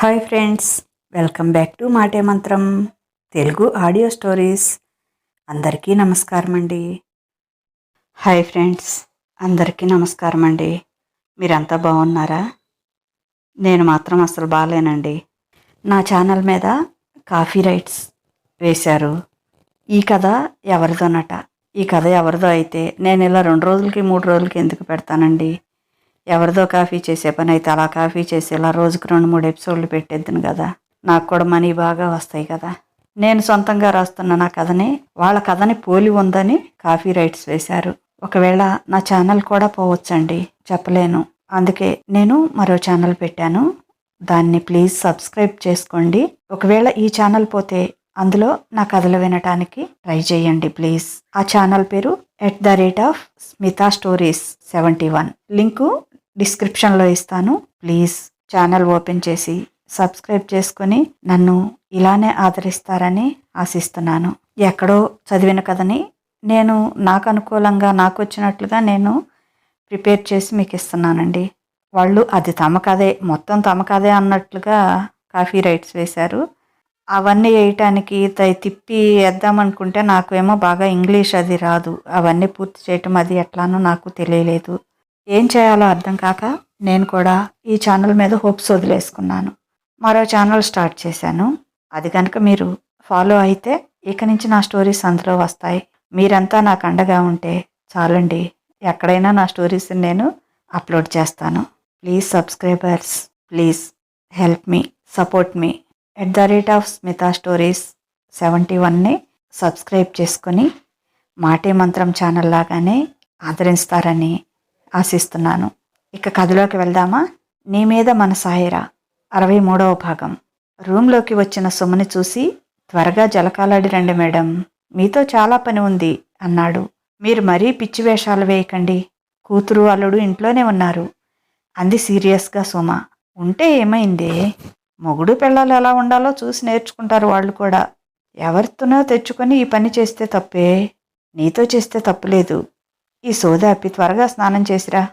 Hi friends welcome back to మాటే మంత్రం Telugu audio stories. అందరికీ నమస్కారం అండి. హాయ్ ఫ్రెండ్స్ అందరికీ నమస్కారం అండి. మీరంతా బాగున్నారా? నేను మాత్రం అసలు బాగాలేనండి. నా ఛానల్ మీద కాఫీ రైట్స్ వేశారు. ఈ కథ ఎవరిదోనట? ఈ కథ ఎవరిదో అయితే నేను ఇలా రెండు రోజులకి మూడు రోజులకి ఎందుకు పెడతానండి? ఎవరిదో కాఫీ చేసే పని అయితే అలా కాఫీ చేసి ఇలా రోజుకు రెండు మూడు ఎపిసోడ్లు పెట్టేద్దును కదా. నాకు కూడా మనీ బాగా వస్తాయి కదా. నేను సొంతంగా రాస్తున్న నా కథని వాళ్ళ కథని పోలి ఉందని కాఫీ రైట్స్ వేశారు. ఒకవేళ నా ఛానల్ కూడా పోవచ్చండి చెప్పలేను. అందుకే నేను మరో ఛానల్ పెట్టాను. దాన్ని ప్లీజ్ సబ్స్క్రైబ్ చేసుకోండి. ఒకవేళ ఈ ఛానల్ పోతే అందులో నా కథలు వినటానికి ట్రై చేయండి ప్లీజ్. ఆ ఛానల్ పేరు at the rate of Smita stories seventy one. Link డిస్క్రిప్షన్లో ఇస్తాను. ప్లీజ్ ఛానల్ ఓపెన్ చేసి సబ్స్క్రైబ్ చేసుకొని నన్ను ఇలానే ఆదరిస్తారని ఆశిస్తున్నాను. ఎక్కడో చదివిన కథని నేను నాకు అనుకూలంగా నాకు వచ్చినట్లుగా నేను ప్రిపేర్ చేసి మీకు ఇస్తున్నానండి. వాళ్ళు అది తమ కథే మొత్తం తమ కథే అన్నట్లుగా కాఫీ రైట్స్ వేశారు. అవన్నీ వేయటానికి త- తిప్పి వేద్దామనుకుంటే నాకు ఏమో బాగా ఇంగ్లీష్ అది రాదు. అవన్నీ పూర్తి చేయటం అది ఎట్లానో నాకు తెలియలేదు. ఏం చేయాలో అర్థం కాక నేను కూడా ఈ ఛానల్ మీద హోప్స్ వదిలేసుకున్నాను. మరో ఛానల్ స్టార్ట్ చేశాను. అది కనుక మీరు ఫాలో అయితే ఇక నుంచి నా స్టోరీస్ అందులో వస్తాయి. మీరంతా నాకు అండగా ఉంటే చాలండి. ఎక్కడైనా నా స్టోరీస్ నేను అప్లోడ్ చేస్తాను. ప్లీజ్ సబ్స్క్రైబర్స్ ప్లీజ్ హెల్ప్ మీ support me at the rate of Smita stories seventy వన్ని సబ్స్క్రైబ్ చేసుకొని మాటే మంత్రం ఛానల్ లాగానే ఆదరిస్తారని ఆశిస్తున్నాను. ఇక కథలోకి వెళ్దామా? నీ మీద మన సాయిరా అరవై మూడవ భాగం. రూమ్లోకి వచ్చిన సుమని చూసి త్వరగా జలకాలాడి రండి మేడం. మీతో చాలా పని ఉంది అన్నాడు. మీరు మరీ పిచ్చి వేషాలు వేయకండి. కూతురు అల్లుడు ఇంట్లోనే ఉన్నారు. అంది సీరియస్గా సుమ. ఉంటే ఏమైంది? మొగుడు పిల్లలు ఎలా ఉండాలో చూసి నేర్చుకుంటారు వాళ్ళు కూడా. ఎవరితోనో తెచ్చుకొని ఈ పని చేస్తే తప్పే. నీతో చేస్తే తప్పులేదు. ఈ సోదాపి త్వరగా స్నానం చేసిరా.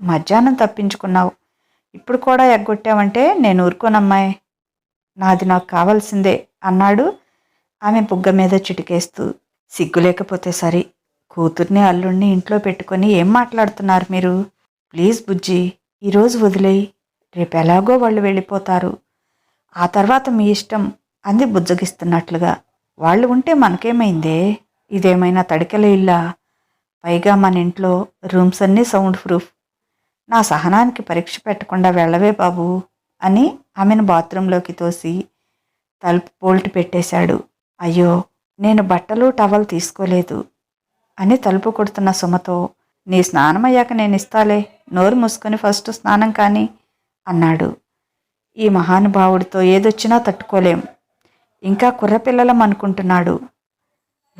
మధ్యాహ్నం తప్పించుకున్నావు. ఇప్పుడు కూడా ఎగ్గొట్టావంటే నేను ఊరుకోనమ్మాయి. నాది నాకు కావాల్సిందే అన్నాడు ఆమె బుగ్గ మీద చిటికేస్తూ. సిగ్గు లేకపోతే సరి. కూతుర్ని అల్లుణ్ణి ఇంట్లో పెట్టుకొని ఏం మాట్లాడుతున్నారు మీరు? ప్లీజ్ బుజ్జి ఈరోజు వదిలేయి. రేపు ఎలాగో వాళ్ళు వెళ్ళిపోతారు. ఆ తర్వాత మీ ఇష్టం అంది బుజ్జగిస్తున్నట్లుగా. వాళ్ళు ఉంటే మనకేమైందే? ఇదేమైనా తడికెల ఇల్లా? పైగా మన ఇంట్లో రూమ్స్ అన్నీ సౌండ్ ప్రూఫ్. నా సహనానికి పరీక్ష పెట్టకుండా వెళ్ళవే బాబు అని ఆమెను బాత్రూంలోకి తోసి తలుపు బోల్ట్ పెట్టేశాడు. అయ్యో నేను బట్టలు టవల్ తీసుకోలేదు అని తలుపు కొడుతున్న సుమతో నీ స్నానం అయ్యాక నేను ఇస్తాలే నోరు మూసుకొని ఫస్ట్ స్నానం కానీ అన్నాడు. ఈ మహానుభావుడితో ఏదొచ్చినా తట్టుకోలేం. ఇంకా కుర్రపిల్లలం అనుకుంటున్నాడు.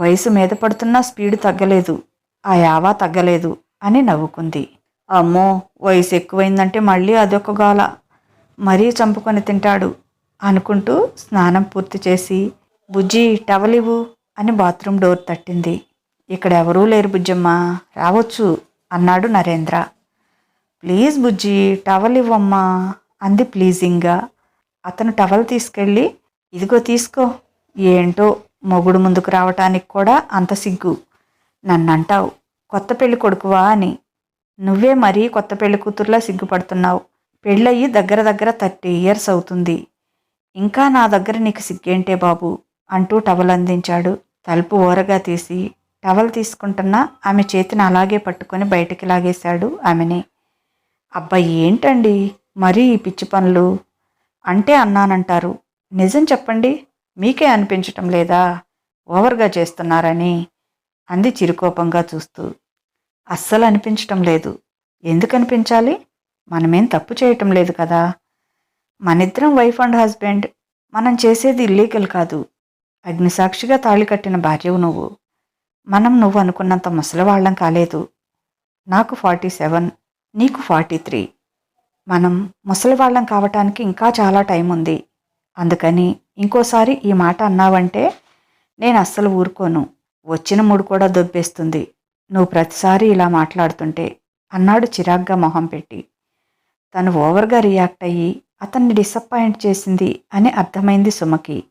వయసు మీద పడుతున్నా స్పీడ్ తగ్గలేదు. ఆ యావా తగ్గలేదు అని నవ్వుకుంది. అమ్మో వయసు ఎక్కువైందంటే మళ్ళీ అదొక గోల. మరీ చంపుకొని తింటాడు అనుకుంటూ స్నానం పూర్తి చేసి బుజ్జి టవలివు అని బాత్రూమ్ డోర్ తట్టింది. ఇక్కడ ఎవరూ లేరు బుజ్జమ్మ రావచ్చు అన్నాడు నరేంద్ర. ప్లీజ్ బుజ్జి టవల్ ఇవ్వమ్మా అంది ప్లీజింగ్గా. అతను టవల్ తీసుకెళ్ళి ఇదిగో తీసుకో ఏంటో మొగుడు ముందుకు రావటానికి కూడా అంత సిగ్గు. నన్నంటావు. కొత్త పెళ్ళి కొడుకువా అని. నువ్వే మరీ కొత్త పెళ్ళి కూతుర్లా సిగ్గుపడుతున్నావు. పెళ్ళయి దగ్గర దగ్గర థర్టీ ఇయర్స్ అవుతుంది. ఇంకా నా దగ్గర నీకు సిగ్గేంటే బాబు? అంటూ టవల్ అందించాడు. తలుపు ఓరగా తీసి టవల్ తీసుకుంటున్న ఆమె చేతిని అలాగే పట్టుకొని బయటికి లాగేశాడు ఆమెని. అబ్బాయి ఏంటండి? మరీ ఈ పిచ్చి పనులు. అంటే అన్నానంటారు. నిజం చెప్పండి మీకే అనిపించటం లేదా? ఓవర్గా చేస్తున్నారని. అంది చిరుకోపంగా చూస్తూ. అస్సలు అనిపించటం లేదు. ఎందుకు అనిపించాలి? మనమేం తప్పు చేయటం లేదు కదా. మనిద్దరం వైఫ్ అండ్ హస్బెండ్. మనం చేసేది ఇల్లీగల్ కాదు. అగ్నిసాక్షిగా తాళి కట్టిన భార్యవు నువ్వు. మనం నువ్వు అనుకున్నంత ముసలివాళ్ళం కాలేదు. నాకు ఫార్టీ సెవెన్ నీకు ఫార్టీ త్రీ. మనం ముసలివాళ్ళం కావటానికి ఇంకా చాలా టైం ఉంది. అందుకని ఇంకోసారి ఈ మాట అన్నావంటే నేను అస్సలు ఊరుకోను. వచ్చిన మూడు కూడా దొబ్బేస్తుంది. నువ్వు ప్రతిసారి ఇలా మాట్లాడుతుంటే అన్నాడు చిరాగ్గా మొహం పెట్టి. తను ఓవర్గా రియాక్ట్ అయ్యి అతన్ని డిసప్పాయింట్ చేసింది అని అర్థమైంది సుమకి.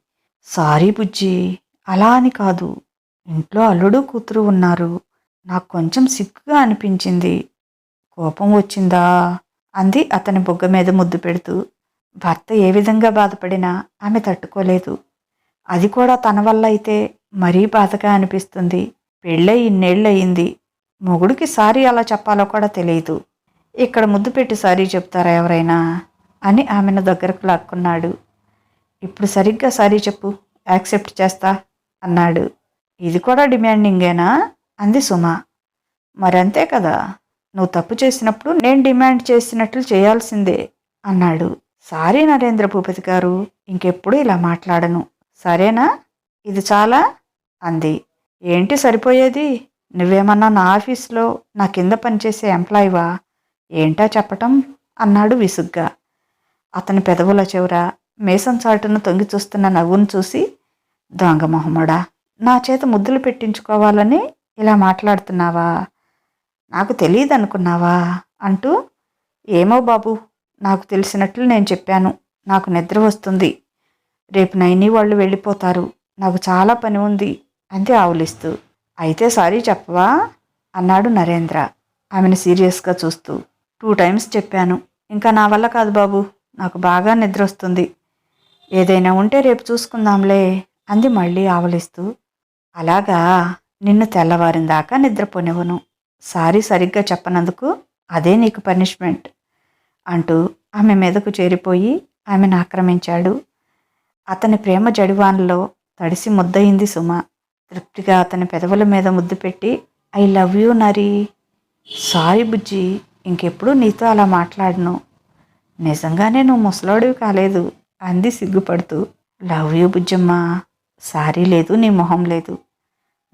సారీ బుజ్జి అలా అని కాదు. ఇంట్లో అల్లుడు కూతురు ఉన్నారు. నాకు కొంచెం సిగ్గుగా అనిపించింది. కోపం వచ్చిందా? అంది అతని బుగ్గ మీద ముద్దు పెడుతూ. భర్త ఏ విధంగా బాధపడినా ఆమె తట్టుకోలేదు. అది కూడా తన వల్ల అయితే మరీ బాధగా అనిపిస్తుంది. పెళ్ళై ఇన్నేళ్ళయింది. మొగుడికి సారీ అలా చెప్పాలో కూడా తెలియదు ఇక్కడ ముద్దు పెట్టి సారీ చెప్తారా ఎవరైనా? అని ఆమెను దగ్గరకు లాక్కున్నాడు. ఇప్పుడు సరిగ్గా సారీ చెప్పు యాక్సెప్ట్ చేస్తా అన్నాడు. ఇది కూడా డిమాండింగేనా? అంది సుమ. మరంతే కదా నువ్వు తప్పు చేసినప్పుడు నేను డిమాండ్ చేసినట్లు చేయాల్సిందే అన్నాడు. సారీ నరేంద్ర భూపతి గారు ఇంకెప్పుడు ఇలా మాట్లాడను. సరేనా? ఇది చాలా అంది. ఏంటి సరిపోయేది? నువ్వేమన్నా నా ఆఫీస్లో నా కింద పనిచేసే ఎంప్లాయీవా? ఏంటా చెప్పటం? అన్నాడు విసుగ్గా. అతని పెదవుల చివర మేసం చాటును తొంగి చూస్తున్న నవ్వును చూసి దొంగ మొహమ్మడా నా చేత ముద్దులు పెట్టించుకోవాలని ఇలా మాట్లాడుతున్నావా? నాకు తెలియదు అనుకున్నావా అంటూ ఏమో బాబు నాకు తెలిసినట్లు నేను చెప్పాను. నాకు నిద్ర వస్తుంది. రేపు నైని వాళ్ళు వెళ్ళిపోతారు. నాకు చాలా పని ఉంది. అంతే ఆవులిస్తూ అయితే సారీ చెప్పవా? అన్నాడు నరేంద్ర. ఆమెను సీరియస్గా చూస్తూ టూ టైమ్స్ చెప్పాను. ఇంకా నా వల్ల కాదు బాబు. నాకు బాగా నిద్ర వస్తుంది ఏదైనా ఉంటే రేపు చూసుకుందాంలే అంది మళ్ళీ ఆవలిస్తూ. అలాగా. నిన్ను తెల్లవారిన దాకా నిద్రపోనివ్వను. సారీ సరిగ్గా చెప్పనందుకు అదే నీకు పనిష్మెంట్ అంటూ ఆమె మీదకు చేరిపోయి ఆమెను ఆక్రమించాడు. అతని ప్రేమ జడివాన్లో తడిసి ముద్దయింది సుమ. తృప్తిగా అతని పెదవుల మీద ముద్దు పెట్టి ఐ లవ్ యూ నరి. సారీ బుజ్జి ఇంకెప్పుడు నీతో అలా మాట్లాడను. నిజంగానే నువ్వు ముసలోడివి కాలేదు అంది సిగ్గుపడుతూ. లవ్ యూ బుజ్జమ్మ సారీ లేదు నీ మొహం లేదు.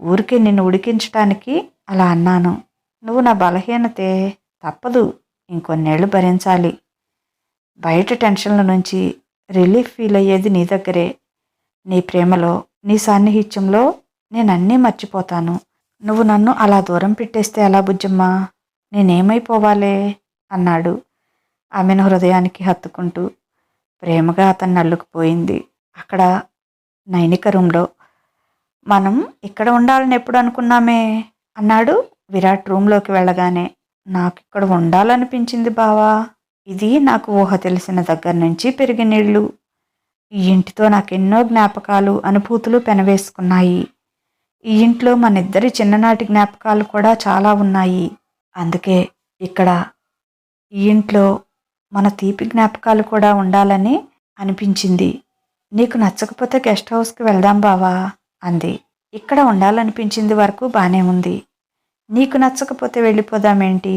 ఊరికే నిన్ను ఉడికించటానికి అలా అన్నాను. నువ్వు నా బలహీనతే తప్పదు ఇంకొన్నేళ్ళు భరించాలి. బయట టెన్షన్ల నుంచి రిలీఫ్ ఫీల్ అయ్యేది నీ దగ్గరే. నీ ప్రేమలో నీ సాన్నిహిత్యంలో నేను అన్నీ మర్చిపోతాను. నువ్వు నన్ను అలా దూరం పెట్టేస్తే ఎలా బుజ్జమ్మా? నేనేమైపోవాలే? అన్నాడు. ఆమెను హృదయానికి హత్తుకుంటూ ప్రేమగా అతన్ని అల్లుకుపోయింది. అక్కడ నైనిక రూమ్లో మనం ఇక్కడ ఉండాలని ఎప్పుడు అనుకున్నామే? అన్నాడు విరాట్ రూమ్లోకి వెళ్ళగానే. నాకు ఇక్కడ ఉండాలనిపించింది బావా. ఇది నాకు ఊహ తెలిసిన దగ్గర నుంచి పెరిగిన నీళ్ళు ఈ ఇంటితో నాకు ఎన్నో జ్ఞాపకాలు అనుభూతులు పెనవేసుకున్నాయి. ఈ ఇంట్లో మన ఇద్దరి చిన్ననాటి జ్ఞాపకాలు కూడా చాలా ఉన్నాయి. అందుకే ఇక్కడ ఈ ఇంట్లో మన తీపి జ్ఞాపకాలు కూడా ఉండాలని అనిపించింది. నీకు నచ్చకపోతే గెస్ట్ హౌస్కి వెళ్దాం బావా అంది. ఇక్కడ ఉండాలనిపించింది వరకు బాగానే ఉంది. నీకు నచ్చకపోతే వెళ్ళిపోదామేంటి?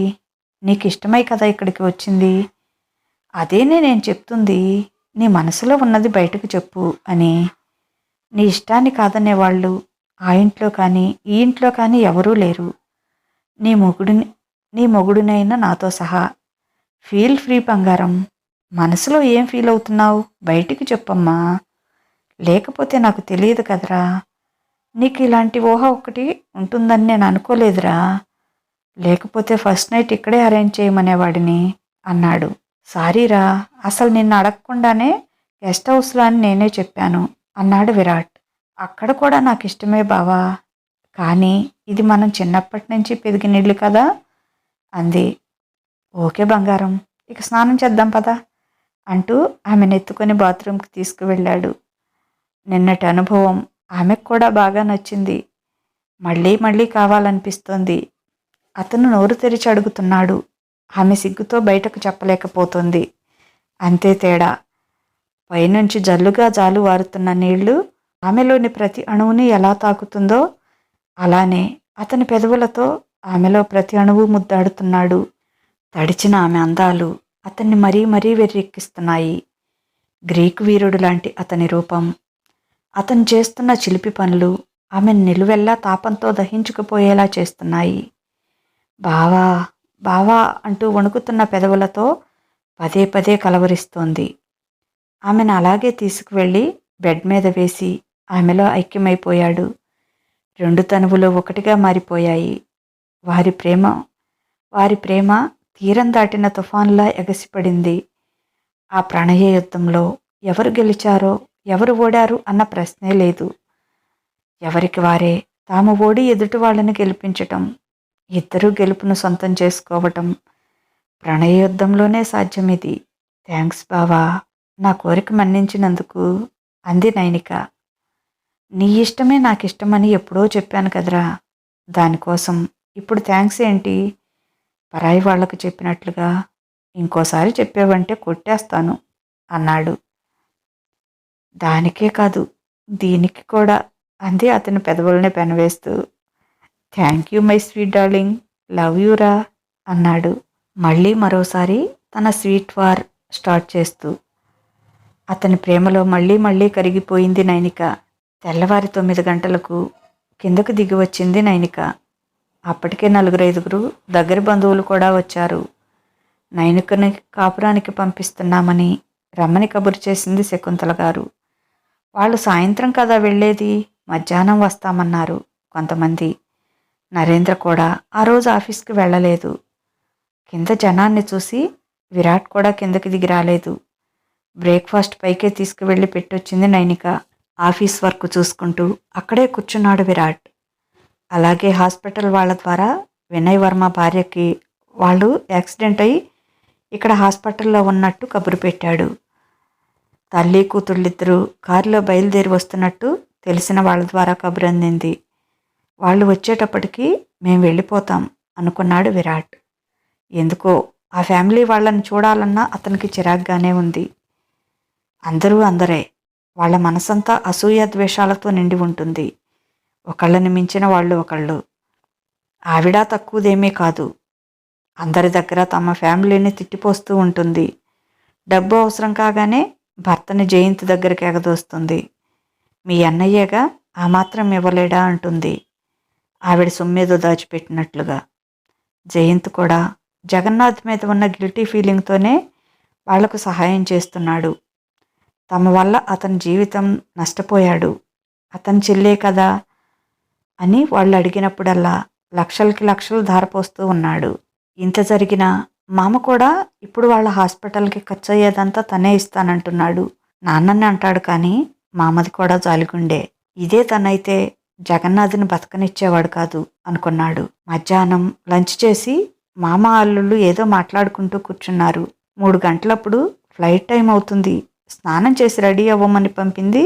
నీకు ఇష్టమై కదా ఇక్కడికి వచ్చింది? అదేనే నేను చెప్తుంది. నీ మనసులో ఉన్నది బయటకు చెప్పు అని. నీ ఇష్టాన్ని కాదనేవాళ్ళు ఆ ఇంట్లో కానీ ఈ ఇంట్లో కానీ ఎవరూ లేరు. నీ మొగుడిని నీ మొగుడినైనా నాతో సహా. ఫీల్ ఫ్రీ బంగారం. మనసులో ఏం ఫీల్ అవుతున్నావు? బయటికి చెప్పమ్మా. లేకపోతే నాకు తెలియదు కదరా. నీకు ఇలాంటి ఊహ ఒకటి ఉంటుందని నేను అనుకోలేదురా. లేకపోతే ఫస్ట్ నైట్ ఇక్కడే అరేంజ్ చేయమనేవాడిని అన్నాడు. సారీరా అసలు నిన్ను అడగకుండానే గెస్ట్ హౌస్లో అని నేనే చెప్పాను అన్నాడు విరాట్. అక్కడ కూడా నాకు ఇష్టమే బావా. కానీ ఇది మనం చిన్నప్పటి నుంచి పెరిగిన ఇల్లు కదా. అంది. ఓకే బంగారం ఇక స్నానం చేద్దాం పదా అంటూ ఆమెను ఎత్తుకొని బాత్రూమ్కి తీసుకువెళ్ళాడు. నిన్నటి అనుభవం ఆమెకు కూడా బాగా నచ్చింది. మళ్ళీ మళ్ళీ కావాలనిపిస్తోంది. అతను నోరు తెరిచి అడుగుతున్నాడు. ఆమె సిగ్గుతో బయటకు చెప్పలేకపోతుంది. అంతే తేడా. పైనుంచి జల్లుగా జాలు వారుతున్న నీళ్ళు ఆమెలోని ప్రతి అణువుని ఎలా తాకుతుందో అలానే అతని పెదవులతో ఆమెలో ప్రతి అణువు ముద్దాడుతున్నాడు. తడిచిన ఆమె అందాలు అతన్ని మరీ మరీ వెర్రెక్కిస్తున్నాయి. గ్రీకు వీరుడు లాంటి అతని రూపం. అతను చేస్తున్న చిలిపి పనులు ఆమెను నిలువెల్లా తాపంతో దహించుకుపోయేలా చేస్తున్నాయి. బావా బావా అంటూ వణుకుతున్న పెదవులతో పదే పదే కలవరిస్తోంది. ఆమెను అలాగే తీసుకువెళ్ళి బెడ్ మీద వేసి ఆమెలో ఐక్యమైపోయాడు. రెండు తనువులు ఒకటిగా మారిపోయాయి. వారి ప్రేమ వారి ప్రేమ తీరం దాటిన తుఫాన్లా ఎగసిపడింది. ఆ ప్రణయ యుద్ధంలో ఎవరు గెలిచారో ఎవరు ఓడారు అన్న ప్రశ్నే లేదు. ఎవరికి వారే తాము ఓడి ఎదుటి వాళ్ళని గెలిపించటం ఇద్దరూ గెలుపును సొంతం చేసుకోవటం. ప్రణయ యుద్ధంలోనే సాధ్యం ఇది థ్యాంక్స్ బావా. నా కోరిక మన్నించినందుకు అంది నైనిక. నీ ఇష్టమే నాకు ఇష్టమని ఎప్పుడో చెప్పాను కదరా. దానికోసం ఇప్పుడు థ్యాంక్స్ ఏంటి? పరాయి వాళ్ళకు చెప్పినట్లుగా ఇంకోసారి చెప్పావంటే కొట్టేస్తాను అన్నాడు. దానికే కాదు దీనికి కూడా అంది అతని పెదవులని పెనవేస్తూ. Thank you my sweet darling love యూరా అన్నాడు. మళ్ళీ మరోసారి తన స్వీట్ వార్ స్టార్ట్ చేస్తూ. అతని ప్రేమలో మళ్ళీ మళ్ళీ కరిగిపోయింది నైనిక. తెల్లవారి తొమ్మిది గంటలకు కిందకు దిగి వచ్చింది నైనిక. అప్పటికే నలుగురు ఐదుగురు దగ్గర బంధువులు కూడా వచ్చారు. నైనికని కాపురానికి పంపిస్తున్నామని రమ్మని కబురు చేసింది శకుంతల గారు. వాళ్ళు సాయంత్రం కదా వెళ్ళేది? మధ్యాహ్నం వస్తామన్నారు కొంతమంది. నరేంద్ర కూడా ఆ రోజు ఆఫీస్కి వెళ్ళలేదు. కింద జనాన్ని చూసి విరాట్ కూడా కిందకి దిగి రాలేదు. బ్రేక్ఫాస్ట్ పైకే తీసుకువెళ్ళి పెట్టొచ్చింది నైనిక. ఆఫీస్ వర్క్ చూసుకుంటూ అక్కడే కూర్చున్నాడు విరాట్. అలాగే హాస్పిటల్ వాళ్ళ ద్వారా వినయ్ వర్మ భార్యకి వాళ్ళు యాక్సిడెంట్ అయి ఇక్కడ హాస్పిటల్లో ఉన్నట్టు కబురు పెట్టాడు. తల్లి కూతుళ్ళిద్దరూ కారులో బయలుదేరి వస్తున్నట్టు తెలిసిన వాళ్ళ ద్వారా కబురు అందింది. వాళ్ళు వచ్చేటప్పటికి మేము వెళ్ళిపోతాం అనుకున్నాడు విరాట్. ఎందుకో ఆ ఫ్యామిలీ వాళ్ళని చూడాలన్నా అతనికి చిరాగ్గానే ఉంది. అందరూ అందరే వాళ్ళ మనసంతా అసూయ ద్వేషాలతో నిండి ఉంటుంది. ఒకళ్ళని మించిన వాళ్ళు ఒకళ్ళు. ఆవిడ తక్కువదేమీ కాదు. అందరి దగ్గర తమ ఫ్యామిలీని తిట్టిపోస్తూ ఉంటుంది. డబ్బు అవసరం కాగానే భర్తని జయంతి దగ్గరికి ఎగదోస్తుంది. మీ అన్నయ్యగా ఆ మాత్రం ఇవ్వలేడా అంటుంది. ఆవిడ సొమ్మేదో దాచిపెట్టినట్లుగా. జయంత్ కూడా జగన్నాథ్ మీద ఉన్న గిల్టీ ఫీలింగ్తోనే వాళ్ళకు సహాయం చేస్తున్నాడు. తమ వల్ల అతని జీవితం నష్టపోయాడు. అతని చెల్లే కదా? అని వాళ్ళు అడిగినప్పుడల్లా లక్షలకి లక్షలు ధారపోస్తూ ఉన్నాడు. ఇంత జరిగినా మామ కూడా ఇప్పుడు వాళ్ళ హాస్పిటల్కి ఖర్చు అయ్యేదంతా తనే ఇస్తానంటున్నాడు. నాన్నని అంటాడు కానీ మామది కూడా జాలిగుండే. ఇదే తనైతే జగన్నాథ్ని బతకనిచ్చేవాడు కాదు అనుకున్నాడు. మధ్యాహ్నం లంచ్ చేసి మామ అల్లుళ్ళు ఏదో మాట్లాడుకుంటూ కూర్చున్నారు. మూడు గంటలప్పుడు ఫ్లైట్ టైం అవుతుంది స్నానం చేసి రెడీ అవ్వమని పంపింది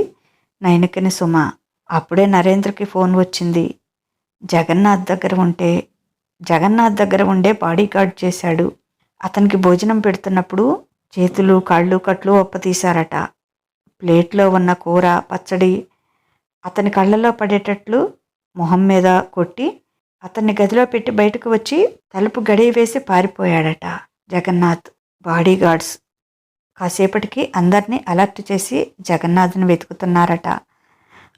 నైనికని సుమ. అప్పుడే నరేంద్రకి ఫోన్ వచ్చింది. జగన్నాథ్ దగ్గర ఉంటే జగన్నాథ్ దగ్గర ఉండే బాడీగార్డ్ చేశాడు. అతనికి భోజనం పెడుతున్నప్పుడు చేతులు కాళ్ళు కట్లు ఒప్పతీశారట ప్లేట్లో ఉన్న కూర పచ్చడి అతని కళ్ళలో పడేటట్లు మొహం మీద కొట్టి అతన్ని గదిలో పెట్టి బయటకు వచ్చి తలుపు గడియ వేసి పారిపోయాడట జగన్నాథ్. బాడీగార్డ్స్ కాసేపటికి అందరినీ అలర్ట్ చేసి జగన్నాథ్ని వెతుకుతున్నారట.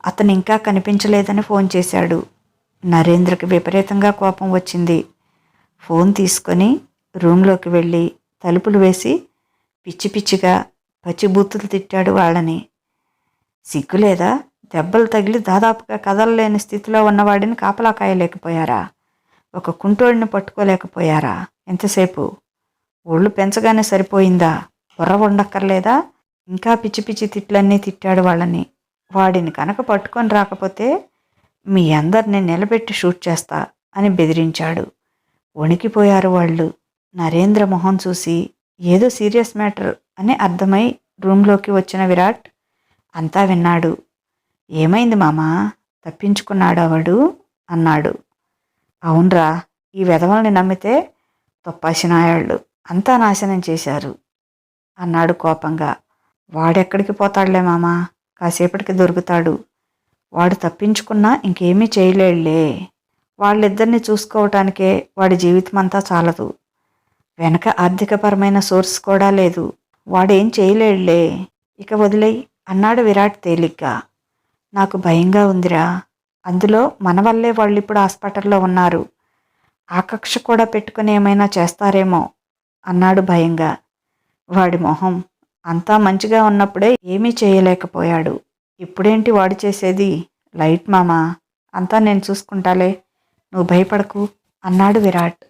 అతను ఇంకా కనిపించలేదని ఫోన్ చేశాడు. నరేంద్రకి విపరీతంగా కోపం వచ్చింది. ఫోన్ తీసుకొని రూమ్లోకి వెళ్ళి తలుపులు వేసి పిచ్చి పిచ్చిగా పచ్చిబూతులు తిట్టాడు వాళ్ళని. సిగ్గులేదా దెబ్బలు తగిలి దాదాపుగా కదలలేని స్థితిలో ఉన్నవాడిని కాపలా కాయలేకపోయారా? ఒక కుంటోడిని పట్టుకోలేకపోయారా? ఎంతసేపు? ఒళ్ళు పెంచగానే సరిపోయిందా? బుర్ర ఉండక్కర్లేదా ఇంకా పిచ్చి పిచ్చి తిట్లన్నీ తిట్టాడు వాళ్ళని. వాడిని కనుక పట్టుకొని రాకపోతే మీ అందరిని నిలబెట్టి షూట్ చేస్తా అని బెదిరించాడు. వణికిపోయారు వాళ్ళు. నరేంద్ర మోహన్ చూసి ఏదో సీరియస్ మ్యాటర్ అని అర్థమై రూమ్లోకి వచ్చిన విరాట్ అంతా విన్నాడు. ఏమైంది మామా? తప్పించుకున్నాడు అవడు అన్నాడు. అవునరా ఈ వెధవల్ని నమ్మితే తొప్పాసినాయాళ్ళు. అంతా నాశనం చేశారు. అన్నాడు కోపంగా. వాడెక్కడికి పోతాడులే మామా? కాసేపటికి దొరుకుతాడు. వాడు తప్పించుకున్నా ఇంకేమీ చేయలేడులే. వాళ్ళిద్దరిని చూసుకోవటానికే వాడి జీవితం అంతా చాలదు. వెనక ఆర్థికపరమైన సోర్స్ కూడా లేదు. వాడేం చేయలేడులే. ఇక వదిలేయి అన్నాడు విరాట్ తేలిగ్గా. నాకు భయంగా ఉందిరా. అందులో మన వల్లే వాళ్ళు ఇప్పుడు హాస్పిటల్లో ఉన్నారు. ఆకక్ష కూడా పెట్టుకుని ఏమైనా చేస్తారేమో అన్నాడు భయంగా. వాడి మొహం. అంతా మంచిగా ఉన్నప్పుడే ఏమీ చేయలేకపోయాడు. ఇప్పుడేంటి వాడు చేసేది? లైట్ మామా? అంతా నేను చూసుకుంటాలే. నువ్వు భయపడకు అన్నాడు విరాట్.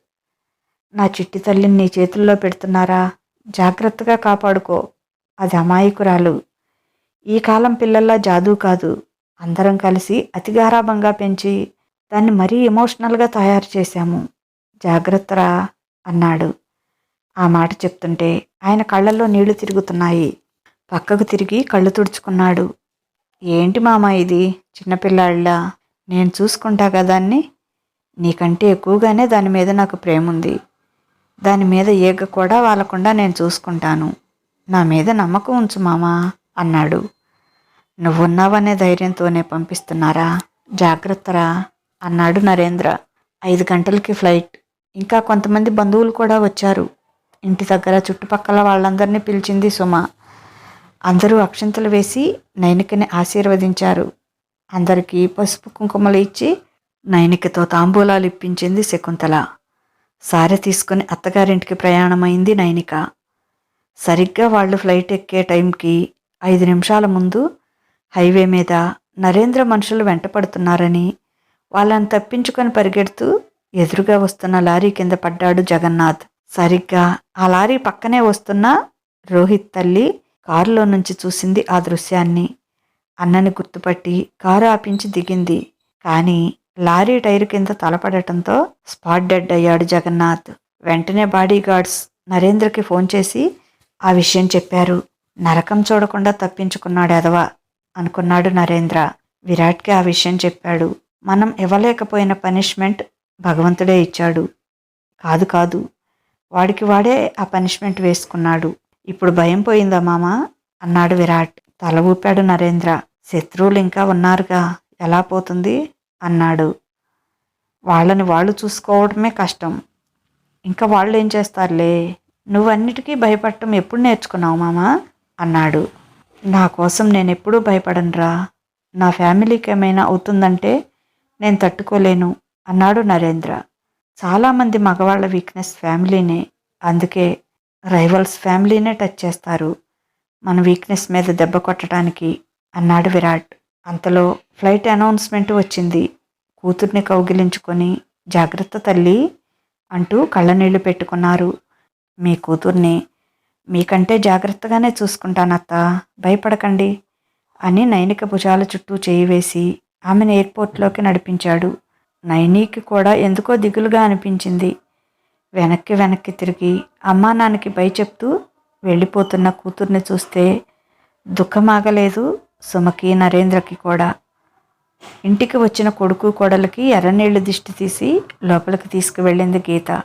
నా చిట్టి తల్లిని నీ చేతుల్లో పెడుతున్నారా? జాగ్రత్తగా కాపాడుకో. అది అమాయకురాలు. ఈ కాలం పిల్లల్లా జాదూ కాదు. అందరం కలిసి అతిగారాభంగా పెంచి దాన్ని మరీ ఎమోషనల్గా తయారు చేశాము. జాగ్రత్తరా? అన్నాడు. ఆ మాట చెప్తుంటే ఆయన కళ్ళల్లో నీళ్ళు తిరుగుతున్నాయి. పక్కకు తిరిగి కళ్ళు తుడుచుకున్నాడు. ఏంటి మామ ఇది? చిన్నపిల్లాళ్ళ నేను చూసుకుంటా కదాన్ని నీకంటే ఎక్కువగానే దాని మీద నాకు ప్రేమ ఉంది. దాని మీద ఈగ కూడా వాళ్ళకుండా నేను చూసుకుంటాను. నా మీద నమ్మకం ఉంచు మామా అన్నాడు. నువ్వున్నావనే ధైర్యంతోనే పంపిస్తున్నారా? జాగ్రత్తరా అన్నాడు నరేంద్ర. ఐదు గంటలకి ఫ్లైట్. ఇంకా కొంతమంది బంధువులు కూడా వచ్చారు. ఇంటి దగ్గర చుట్టుపక్కల వాళ్ళందరినీ పిలిచింది సుమ. అందరూ అక్షంతలు వేసి నైనికని ఆశీర్వదించారు. అందరికీ పసుపు కుంకుమలు ఇచ్చి నైనికతో తాంబూలాలు ఇప్పించింది శకుంతల. సారె తీసుకుని అత్తగారింటికి ప్రయాణమైంది నైనిక. సరిగ్గా వాళ్ళు ఫ్లైట్ ఎక్కే టైంకి ఐదు నిమిషాల ముందు హైవే మీద నరేంద్ర మనుషులు వెంటపడుతున్నారని వాళ్ళని తప్పించుకొని పరిగెడుతూ ఎదురుగా వస్తున్న లారీ కింద పడ్డాడు జగన్నాథ్. సరిగ్గా ఆ లారీ పక్కనే వస్తున్న రోహిత్ తల్లి కారులో నుంచి చూసింది ఆ దృశ్యాన్ని. అన్నని గుర్తుపట్టి కారు ఆపించి దిగింది. కానీ లారీ టైరు కింద తలపడటంతో స్పాట్ డెడ్ అయ్యాడు జగన్నాథ్. వెంటనే బాడీగార్డ్స్ నరేంద్రకి ఫోన్ చేసి ఆ విషయం చెప్పారు. నరకం చూడకుండా తప్పించుకున్నాడు ఎదవా అనుకున్నాడు నరేంద్ర. విరాట్కి ఆ విషయం చెప్పాడు. మనం ఇవ్వలేకపోయిన పనిష్మెంట్ భగవంతుడే ఇచ్చాడు. కాదు కాదు వాడికి వాడే ఆ పనిష్మెంట్ వేసుకున్నాడు. ఇప్పుడు భయం పోయిందా మామ? అన్నాడు విరాట్. తల ఊపాడు నరేంద్ర. శత్రువులు ఇంకా ఉన్నారుగా. ఎలా పోతుంది? అన్నాడు. వాళ్ళని వాళ్ళు చూసుకోవడమే కష్టం. ఇంకా వాళ్ళు ఏం చేస్తారులే? నువ్వన్నిటికీ భయపడటం ఎప్పుడు నేర్చుకున్నావు మామ? అన్నాడు. నా కోసం నేను ఎప్పుడూ భయపడనురా. నా ఫ్యామిలీకి ఏమైనా అవుతుందంటే నేను తట్టుకోలేను అన్నాడు నరేంద్ర. చాలామంది మగవాళ్ళ వీక్నెస్ ఫ్యామిలీనే అందుకే రైవల్స్ ఫ్యామిలీనే టచ్ చేస్తారు. మన వీక్నెస్ మీద దెబ్బ కొట్టడానికి అన్నాడు విరాట్. అంతలో ఫ్లైట్ అనౌన్స్మెంట్ వచ్చింది. కూతుర్ని కౌగిలించుకొని జాగ్రత్త తల్లి అంటూ కళ్ళనీళ్ళు పెట్టుకున్నారు. మీ కూతుర్ని మీకంటే జాగ్రత్తగానే చూసుకుంటానత్త భయపడకండి అని నైనిక భుజాల చుట్టూ చేయి వేసి ఆమెను ఎయిర్పోర్ట్లోకి నడిపించాడు. నైనీకి కూడా ఎందుకో దిగులుగా అనిపించింది. వెనక్కి వెనక్కి తిరిగి అమ్మా నాన్నకి భయ చెప్తూ వెళ్ళిపోతున్న కూతుర్ని చూస్తే దుఃఖమాగలేదు సుమకి నరేంద్రకి కూడా. ఇంటికి వచ్చిన కొడుకు కోడలికి ఎర్రనీళ్ళు దిష్టి తీసి లోపలికి తీసుకువెళ్ళింది గీత.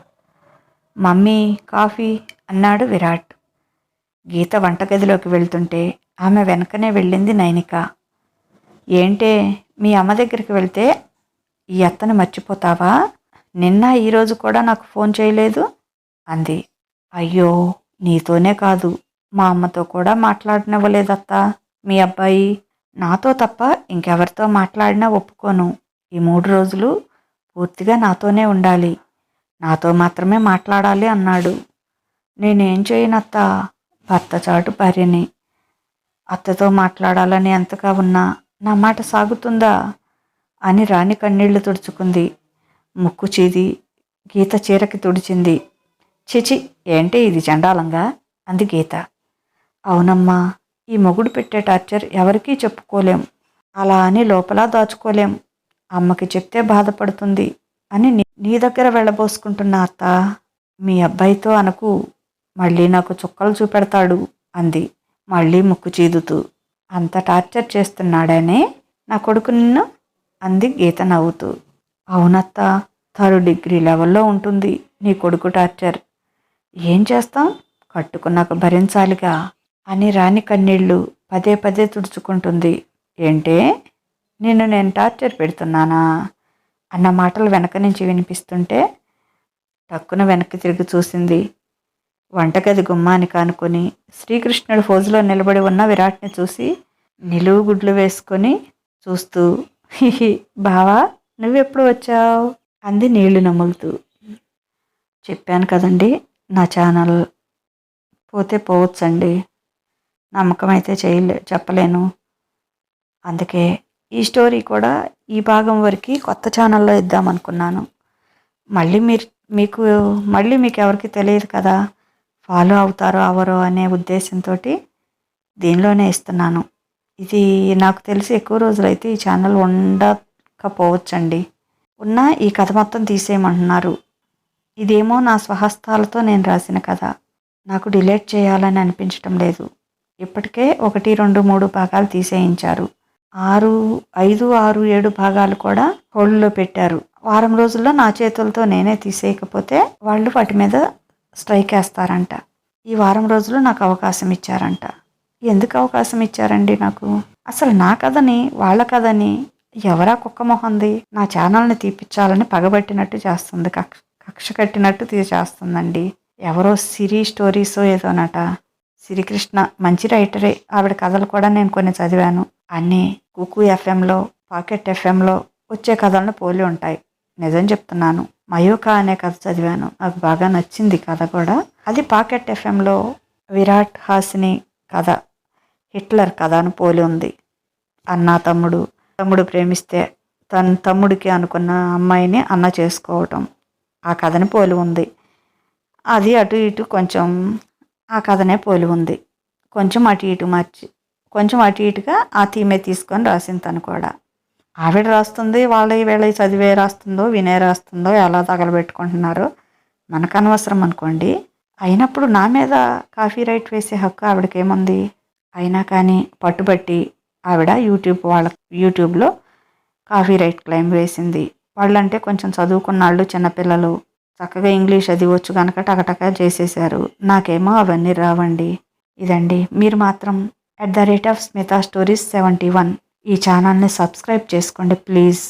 మమ్మీ కాఫీ అన్నాడు విరాట్. గీత వంటగదిలోకి వెళ్తుంటే ఆమె వెనకనే వెళ్ళింది నైనిక. ఏంటే మీ అమ్మ దగ్గరికి వెళ్తే ఈ అత్తని మర్చిపోతావా? నిన్న ఈరోజు కూడా నాకు ఫోన్ చేయలేదు? అంది. అయ్యో నీతోనే కాదు. మా అమ్మతో కూడా మాట్లాడనివ్వలేదత్తా. మీ అబ్బాయి? నాతో తప్ప ఇంకెవరితో మాట్లాడినా ఒప్పుకోను. ఈ మూడు రోజులు పూర్తిగా నాతోనే ఉండాలి. నాతో మాత్రమే మాట్లాడాలి అన్నాడు. నేనేం చేయనత్త? భర్త చాటు భార్యని. అత్తతో మాట్లాడాలని ఎంతగా ఉన్నా నా మాట సాగుతుందా? అని రాణి కన్నీళ్ళు తుడుచుకుంది. ముక్కు చీది గీత చీరకి తుడిచింది. చిచి ఏంటి ఇది చండాలంగా? అంది గీత. అవునమ్మా ఈ మొగుడు పెట్టే టార్చర్ ఎవరికీ చెప్పుకోలేం. అలా అని లోపల దాచుకోలేం. అమ్మకి చెప్తే బాధపడుతుంది అని నీ దగ్గర వెళ్ళబోసుకుంటున్న అత్త మీ అబ్బాయితో అనకు. మళ్ళీ నాకు చుక్కలు చూపెడతాడు అంది. మళ్ళీ ముక్కు చీదుతూ. అంత టార్చర్ చేస్తున్నాడనే? నా కొడుకు నిన్ను అంది గీత నవ్వుతూ. అవునత్త థర్డ్ డిగ్రీ లెవెల్లో ఉంటుంది నీ కొడుకు టార్చర్. ఏం చేస్తాం? కట్టుకున్నాక భరించాలిగా అని రాని కన్నీళ్ళు పదే పదే తుడుచుకుంటుంది. ఏంటే? నిన్ను నేను టార్చర్ పెడుతున్నానా? అన్న మాటలు వెనక నుంచి వినిపిస్తుంటే టక్కున వెనక్కి తిరిగి చూసింది. వంటగది గుమ్మాని కానుకొని శ్రీకృష్ణుడు ఫోజులో నిలబడి ఉన్న విరాట్ని చూసి నిలువు గుడ్లు వేసుకొని చూస్తూ హిహి. బావా నువ్వెప్పుడు వచ్చావు? అంది నీళ్ళు నములుతూ. చెప్పాను కదండి నా ఛానల్ పోతే పోవచ్చండి. నమ్మకం అయితే చేయలే చెప్పలేను. అందుకే ఈ స్టోరీ కూడా ఈ భాగం వరకు కొత్త ఛానల్లో ఇద్దామనుకున్నాను. మళ్ళీ మీరు మీకు మళ్ళీ మీకు ఎవరికి తెలియదు కదా ఫాలో అవుతారో అవరో అనే ఉద్దేశంతో దీనిలోనే ఇస్తున్నాను. ఇది నాకు తెలిసి ఎక్కువ రోజులు అయితే ఈ ఛానల్ ఉండకపోవచ్చండి. ఉన్న ఈ కథ మొత్తం తీసేయమంటున్నారు. ఇదేమో నా స్వహస్తాలతో నేను రాసిన కథ. నాకు డిలీట్ చేయాలని అనిపించటం లేదు. ఇప్పటికే ఒకటి రెండు మూడు భాగాలు తీసేయించారు. ఆరు ఐదు ఆరు ఏడు భాగాలు కూడా హోల్డ్లో పెట్టారు. వారం రోజుల్లో నా చేతులతో నేనే తీసేయకపోతే వాళ్ళు వాటి మీద స్ట్రైక్ వేస్తారంట. ఈ వారం రోజులు నాకు అవకాశం ఇచ్చారంట. ఎందుకు అవకాశం ఇచ్చారండి నాకు? అసలు నా కథని వాళ్ళ కథని ఎవరా కుక్క మొహంది? నా ఛానల్ని తీపిచ్చాలని పగబట్టినట్టు చేస్తుంది కక్ష కక్ష కట్టినట్టు చేస్తుందండి. ఎవరో సిరి స్టోరీసో ఏదోనట. శ్రీకృష్ణ మంచి రైటరే. ఆవిడ కథలు కూడా నేను కొన్ని చదివాను. అన్నీ కుకు ఎఫ్ఎంలో పాకెట్ ఎఫ్ఎంలో వచ్చే కథలను పోలి ఉంటాయి. నిజం చెప్తున్నాను. మయూకా అనే కథ చదివాను. నాకు బాగా నచ్చింది కథ కూడా. అది పాకెట్ ఎఫ్ఎంలో విరాట్ హాసిని కథ. హిట్లర్ కథను పోలి ఉంది అన్న తమ్ముడు తమ్ముడు ప్రేమిస్తే తన తమ్ముడికి అనుకున్న అమ్మాయిని అన్న చేసుకోవటం. ఆ కథని పోలి ఉంది అది అటు ఇటు కొంచెం ఆ కథనే పోలి ఉంది కొంచెం అటు ఇటు మార్చి కొంచెం అటు ఇటుగా ఆ థీమే తీసుకొని రాసింది తను కూడా. ఆవిడ రాస్తుంది వాళ్ళ వేళ చదివే రాస్తుందో వినే రాస్తుందో ఎలా తగలబెట్టుకుంటున్నారో మనకు అనవసరం అనుకోండి. అయినప్పుడు నా మీద కాఫీ రైట్ వేసే హక్కు ఆవిడకేముంది? అయినా కానీ పట్టుబట్టి ఆవిడ యూట్యూబ్ వాళ్ళ యూట్యూబ్లో కాఫీ రైట్ క్లైమ్ వేసింది. వాళ్ళంటే కొంచెం చదువుకున్న వాళ్ళు చిన్నపిల్లలు. చక్కగా ఇంగ్లీష్ అది వచ్చు కనుక టకటక చేసేసారు నాకేమో అవన్నీ రావండి. ఇదండి. మీరు మాత్రం at the rate of Smita stories seventy one ఈ ఛానల్ని సబ్స్క్రైబ్ చేసుకోండి ప్లీజ్.